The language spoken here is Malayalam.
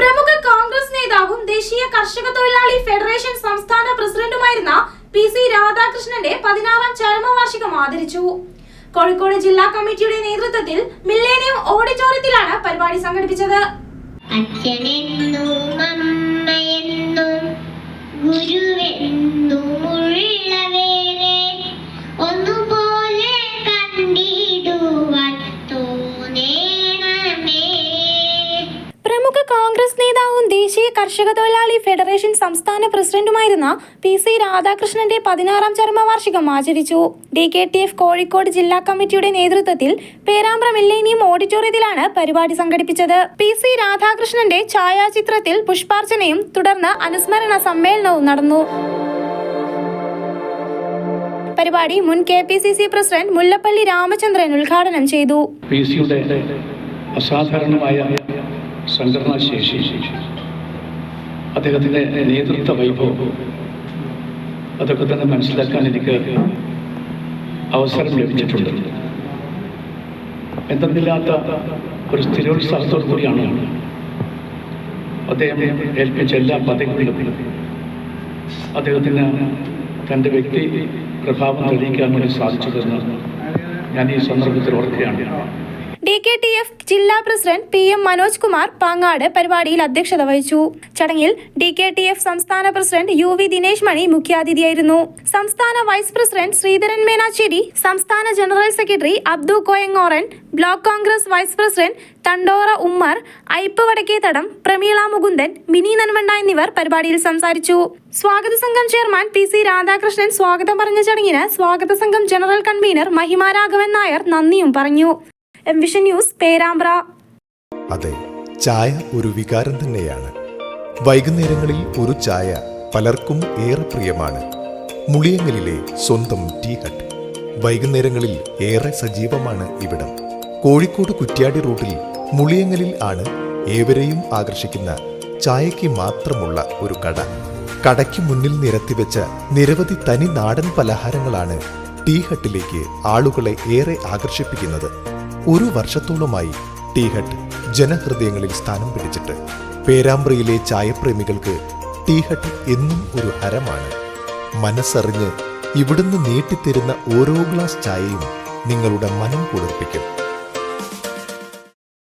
പ്രമുഖ കോൺഗ്രസ് നേതാവും ദേശീയ കർഷക തൊഴിലാളി ഫെഡറേഷൻ സംസ്ഥാന പ്രസിഡന്റുമായിരുന്ന പി സി രാധാകൃഷ്ണന്റെ പതിനാറാം ചരമവാർഷികം ആദരിച്ചു. കോഴിക്കോട് ജില്ലാ കമ്മിറ്റിയുടെ നേതൃത്വത്തിൽ മില്ലേനിയം ഓഡിറ്റോറിയത്തിലാണ് പരിപാടി സംഘടിപ്പിച്ചത്. അച്ഛനെന്നും ദേശീയ കർഷക തൊഴിലാളി ഫെഡറേഷൻ സംസ്ഥാന പ്രസിഡന്റുമായിരുന്ന പി സി രാധാകൃഷ്ണന്റെ പതിനാറാം ചരമവാർഷികം ആചരിച്ചു. D K T F Kozhikode ജില്ലാ കമ്മിറ്റിയുടെ നേതൃത്വത്തിൽ പേരാമ്പ്ര മില്ലേനിയം ഓഡിറ്റോറിയത്തിലാണ് പരിപാടി സംഘടിപ്പിച്ചത്. പി സി രാധാകൃഷ്ണന്റെ ഛായാചിത്രത്തിൽ പുഷ്പാർച്ചനയും തുടർന്ന് അനുസ്മരണ സമ്മേളനവും നടന്നു. പരിപാടി മുൻ K P C C president Mullappally Ramachandran ഉദ്ഘാടനം ചെയ്തു. അസാധാരണമായ സംഘടനാ ശേഷി. അദ്ദേഹത്തിന്റെ നേതൃത്വ വൈഭവം. അതൊക്കെ തന്നെ മനസ്സിലാക്കാൻ എനിക്ക് അവസരം ലഭിച്ചിട്ടുണ്ട്. എന്തെന്നില്ലാത്ത ഒരു സ്ഥിരോത്സാഹത്തോടു കൂടിയാണ് അദ്ദേഹം ഏൽപ്പിച്ച എല്ലാ പദങ്ങളിലും അദ്ദേഹത്തിന് തന്റെ വ്യക്തി പ്രഭാവം തെളിയിക്കാൻ വേണ്ടി സാധിച്ചതെന്ന് ഞാൻ ഈ സന്ദർഭത്തിൽ ഓർക്കുകയാണ്. ഡി കെ ടി എഫ് ജില്ലാ president P M Manoj Kumar Pangad പരിപാടിയിൽ അധ്യക്ഷത വഹിച്ചു. ചടങ്ങിൽ ഡി കെ ടി എഫ് സംസ്ഥാന president U V Dinesh Mani മുഖ്യാതിഥിയായിരുന്നു. സംസ്ഥാന വൈസ് പ്രസിഡന്റ് ശ്രീധരൻ മേനാച്ചേരി സംസ്ഥാന general secretary Abdu Koyangoran block Congress vice president Thandora Ummer Aipp Vadakkethadam Prameela Mukundan Mini Nanmanda എന്നിവർ പരിപാടിയിൽ സംസാരിച്ചു. സ്വാഗത സംഘം ചെയർമാൻ പി സി രാധാകൃഷ്ണൻ സ്വാഗതം പറഞ്ഞ ചടങ്ങിന് സ്വാഗത സംഘം ജനറൽ കൺവീനർ മഹിമ രാഘവൻ നായർ നന്ദിയും പറഞ്ഞു. M vision news Perambra. അതെ ചായ ഒരു വികാരം തന്നെയാണ്. വൈകുന്നേരങ്ങളിൽ ഒരു ചായ പലർക്കും ഏറെ പ്രിയമാണ്. മുളിയങ്ങലിലെ സ്വന്തം ടീ ഹട്ട്. വൈകുന്നേരങ്ങളിൽ ഏറെ സജീവമാണ് ഇവിടം. കോഴിക്കോട് കുറ്റ്യാടി റൂട്ടിൽ മുളിയങ്ങലിൽ ആണ് ഏവരെയും ആകർഷിക്കുന്ന ചായയ്ക്ക് മാത്രമുള്ള ഒരു കട. കടയ്ക്ക് മുന്നിൽ നിരത്തിവെച്ച നിരവധി തനി നാടൻ പലഹാരങ്ങളാണ് ടീ ഹട്ടിലേക്ക് ആളുകളെ ഏറെ ആകർഷിപ്പിക്കുന്നത്. ഒരു വർഷത്തോളമായി ടീ ഹട്ട് ജനഹൃദയങ്ങളിൽ സ്ഥാനം പിടിച്ചിട്ട് പേരാമ്പ്രയിലെ ചായപ്രേമികൾക്ക് ടീ ഹട്ട് എന്നും ഒരു ഹരമാണ്. മനസ്സറിഞ്ഞ് ഇവിടുന്ന് നീട്ടിത്തരുന്ന ഓരോ ഗ്ലാസ് ചായയും നിങ്ങളുടെ മനം കുളിർപ്പിക്കും.